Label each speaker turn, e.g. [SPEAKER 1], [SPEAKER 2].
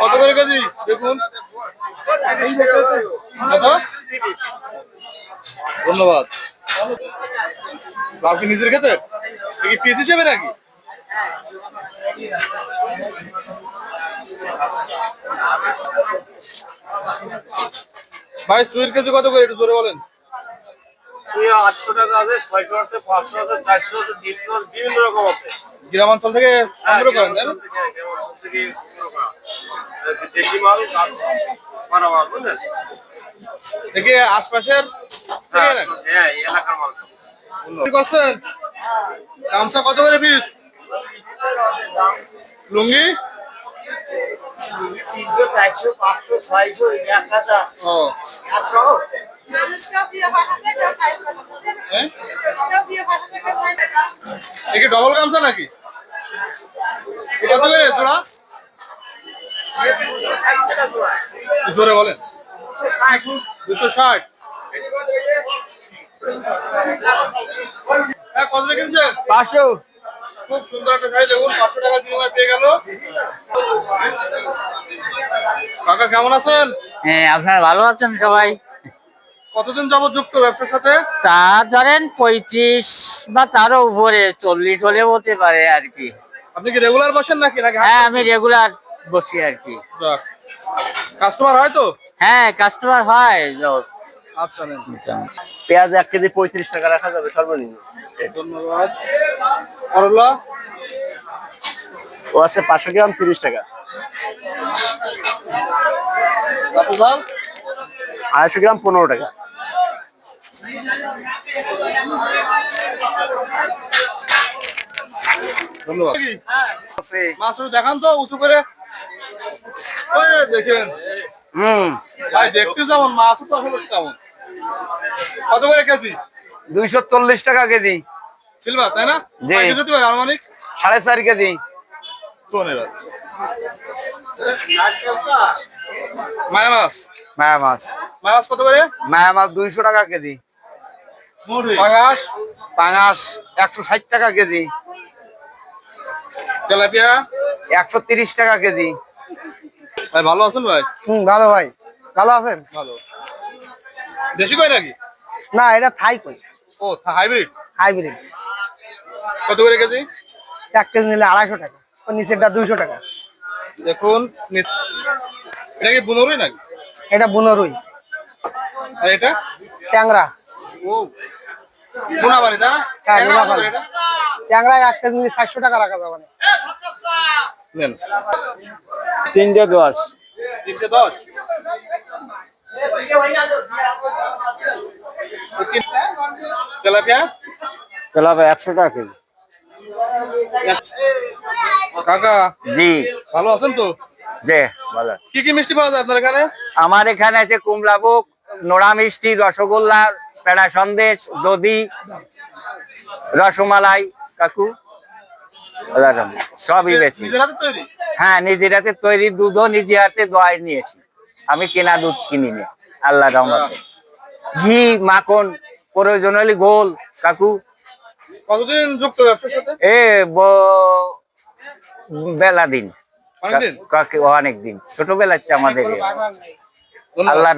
[SPEAKER 1] কত করে কেজি? দেখুন। ধন্যবাদ। লাভ নিজের খেতে এ কি পিস হিসেবে নাকি? ভাই চুরির কেজি কত করে একটু জোরে বলেন?
[SPEAKER 2] আটশো টাকা আছে ছয়শো আছে পাঁচশো আছে চারশো আছে তিনশো বিভিন্ন রকম আছে।
[SPEAKER 1] গ্রামাঞ্চল থেকে সংগ্রহ করেন তাই
[SPEAKER 2] দেশি মাল গাছ মারা মাল বুঝলেন?
[SPEAKER 1] দেখি আশপাশের
[SPEAKER 2] হ্যাঁ এলাকার মাল।
[SPEAKER 1] করছেন গামছা কত করে পিস? লুঙ্গি?
[SPEAKER 2] তিনশো চারশো পাঁচশো ছয়শো
[SPEAKER 1] ডবল গামছা নাকি? জোড়া। জোরে বলেন। দুশো ষাট। হ্যাঁ কত কিনছেন?
[SPEAKER 3] পাঁচশো।
[SPEAKER 1] খুব সুন্দর একটা শাড়ি দেখুন পাঁচশো টাকার বিনিময়ে পেয়ে গেল। কাকা কেমন আছেন?
[SPEAKER 3] হ্যাঁ আপনারা ভালো আছেন সবাই?
[SPEAKER 1] কতদিন যাবত যুক্ত ব্যবসার সাথে?
[SPEAKER 3] তা ধরেন পঁয়ত্রিশ বা তারও উপরে চল্লিশ হলে হতে পারে আর কি।
[SPEAKER 1] আপনি কি রেগুলার বসেন নাকি নাকি
[SPEAKER 3] হ্যাঁ আমি রেগুলার বসি আর কি।
[SPEAKER 1] কাস্টমার হয় তো?
[SPEAKER 3] হ্যাঁ কাস্টমার হয়
[SPEAKER 2] পেঁয়াজ এক কেজি পঁয়ত্রিশ টাকা রাখা যাবে সর্বনিম্ন।
[SPEAKER 1] ধন্যবাদ। করলা?
[SPEAKER 2] ও আছে পাঁচশো গ্রাম তিরিশ টাকা। আড়াইশো গ্রাম পনেরো টাকা।
[SPEAKER 1] ধন্যবাদ। মাছ দেখান তো উঁচু করে। দেখেন।
[SPEAKER 3] হুম।
[SPEAKER 1] ভাই দেখতে যেমন মাছ তো আসলে কেমন কত করে কেজি?
[SPEAKER 3] দুইশো চল্লিশ টাকা কেজি।
[SPEAKER 1] সিলভার তাই না?
[SPEAKER 3] জি।
[SPEAKER 1] কয় পারে আনুমানিক?
[SPEAKER 3] সাড়ে চার কেজি।
[SPEAKER 1] মায়া মাছ
[SPEAKER 3] মায়া মাছ
[SPEAKER 1] মায়া মাছ কত করে?
[SPEAKER 3] মায়া মাছ দুইশো টাকা কেজি।
[SPEAKER 1] পাঙাশ?
[SPEAKER 3] পাঙাশ একশো ষাট টাকা কেজি।
[SPEAKER 1] তেলাপিয়া?
[SPEAKER 3] একশো তিরিশ টাকা কেজি।
[SPEAKER 1] ভাই ভালো আছেন ভাই?
[SPEAKER 4] হুম ভালো ভাই। ভালো আছেন?
[SPEAKER 1] ভালো। দেশি কই নাকি?
[SPEAKER 4] না এটা থাই কই।
[SPEAKER 1] ও হাইব্রিড?
[SPEAKER 4] হাইব্রিড।
[SPEAKER 1] কত করে কেজি?
[SPEAKER 4] এক কেজি নিলে আড়াইশো টাকা ও নিচেরটা দুইশো টাকা।
[SPEAKER 1] দেখুন নিচ- এটা কি বুনরুই নাকি?
[SPEAKER 4] এটা বুনরুই।
[SPEAKER 1] আর এটা?
[SPEAKER 4] ট্যাংরা।
[SPEAKER 1] ও বুনাবাড়ি তাই না?
[SPEAKER 4] হ্যাঁ,
[SPEAKER 1] ট্যাংরা
[SPEAKER 4] এক কেজি নিলে চারশো টাকা রাখা যাবে না
[SPEAKER 1] নেন।
[SPEAKER 2] তিনটে দশ।
[SPEAKER 1] তিনটে দশ? তেলাপিয়া?
[SPEAKER 2] তেলাপা একশো টাকা কেজি।
[SPEAKER 1] কাকা
[SPEAKER 3] জি।
[SPEAKER 1] ভালো আছেন তো?
[SPEAKER 3] যে ভালো।
[SPEAKER 1] কি কি মিষ্টি পাওয়া যায় আপনার এখানে?
[SPEAKER 3] আমার এখানে আছে কুমড়াভোগ নোড়া মিষ্টি রসগোল্লা পেড়া সন্দেশ দধি রসমালাই কাকু। সবই বেশি
[SPEAKER 1] নিজের
[SPEAKER 3] হ্যাঁ নিজের হাতে তৈরি দুধও নিজে হাতে দোয়াই নিয়েছি আমি কেনা দুধ কিনি নি আল্লাহ রহমতে। ঘি মাখন প্রয়োজন হলে গোল কাকু।
[SPEAKER 1] কতদিন যুক্ত ব্যবসার সাথে?
[SPEAKER 3] এ বেলা দিন। অনেক দিন ছোটবেলাতে আমাদের আল্লাহ